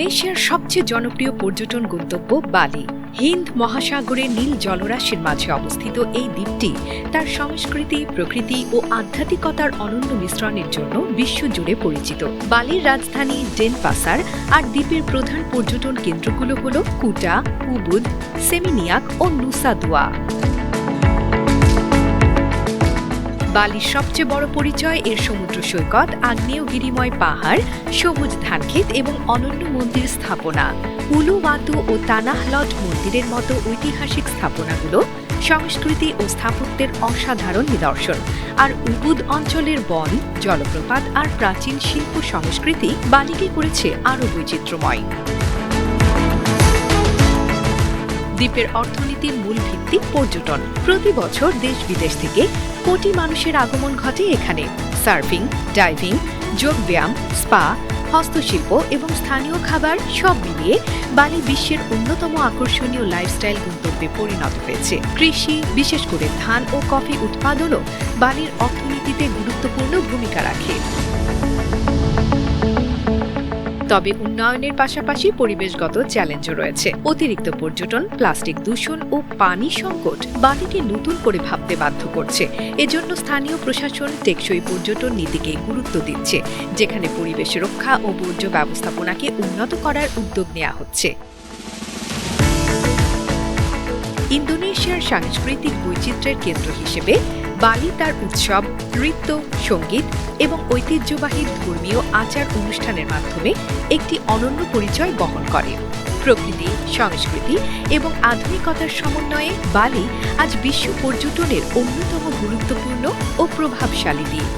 ইন্দোনেশিয়ার সবচেয়ে জনপ্রিয় পর্যটন গন্তব্য বালি। হিন্দ মহাসাগরের নীল জলরাশির মাঝে অবস্থিত এই দ্বীপটি তার সংস্কৃতি, প্রকৃতি ও আধ্যাত্মিকতার অনন্য মিশ্রণের জন্য বিশ্বজুড়ে পরিচিত। বালির রাজধানী ডেনপাসার আর দ্বীপের প্রধান পর্যটন কেন্দ্রগুলো হল কুটা, উবুদ, সেমিনিয়াক ও নুসা দুয়া বালির সবচেয়ে বড় পরিচয় এর সমুদ্র সৈকত আগ্নেয়গিরিময় পাহাড়, সবুজ ধানক্ষেত এবং অনন্য মন্দির স্থাপনা। উলুওয়াতু ও তানাহলট মন্দিরের মতো ঐতিহাসিক স্থাপনাগুলো সংস্কৃতি ও স্থাপত্যের অসাধারণ নিদর্শন। আর উবুদ অঞ্চলের বন, জলপ্রপাত আর প্রাচীন শিল্প সংস্কৃতি বালিকে করেছে আরও বৈচিত্র্যময়। দ্বীপের অর্থনীতির মূল ভিত্তি পর্যটন। প্রতি বছর দেশ বিদেশ থেকে কোটি মানুষের আগমন ঘটে এখানে। সার্ফিং, ডাইভিং, যোগব্যায়াম, স্পা, হস্তশিল্প এবং স্থানীয় খাবার সব মিলিয়ে বালি বিশ্বের অন্যতম আকর্ষণীয় লাইফস্টাইল গন্তব্যে পরিণত হয়েছে। কৃষি, বিশেষ করে ধান ও কফি উৎপাদনও বালির অর্থনীতিতে গুরুত্বপূর্ণ ভূমিকা রাখে। তবে উন্নয়নের পাশাপাশি পরিবেশগত চ্যালেঞ্জও রয়েছে। অতিরিক্ত পর্যটন, প্লাস্টিক দূষণ ও পানি সংকট বালিকে নতুন করে ভাবতে বাধ্য করছে। এজন্য স্থানীয় প্রশাসন টেকসই পর্যটন নীতিকে গুরুত্ব দিচ্ছে, যেখানে পরিবেশ রক্ষা ও বর্জ্য ব্যবস্থাপনাকে উন্নত করার উদ্যোগ নেওয়া হচ্ছে। ইন্দোনেশিয়ার সাংস্কৃতিক বৈচিত্র্যের কেন্দ্র হিসেবে বালি তার উৎসব, নৃত্য, সংগীত এবং ঐতিহ্যবাহী ধর্মীয় আচার অনুষ্ঠানের মাধ্যমে একটি অনন্য পরিচয় বহন করে। প্রকৃতি, সংস্কৃতি এবং আধুনিকতার সমন্বয়ে বালি আজ বিশ্ব পর্যটনের অন্যতম গুরুত্বপূর্ণ ও প্রভাবশালী দ্বীপ।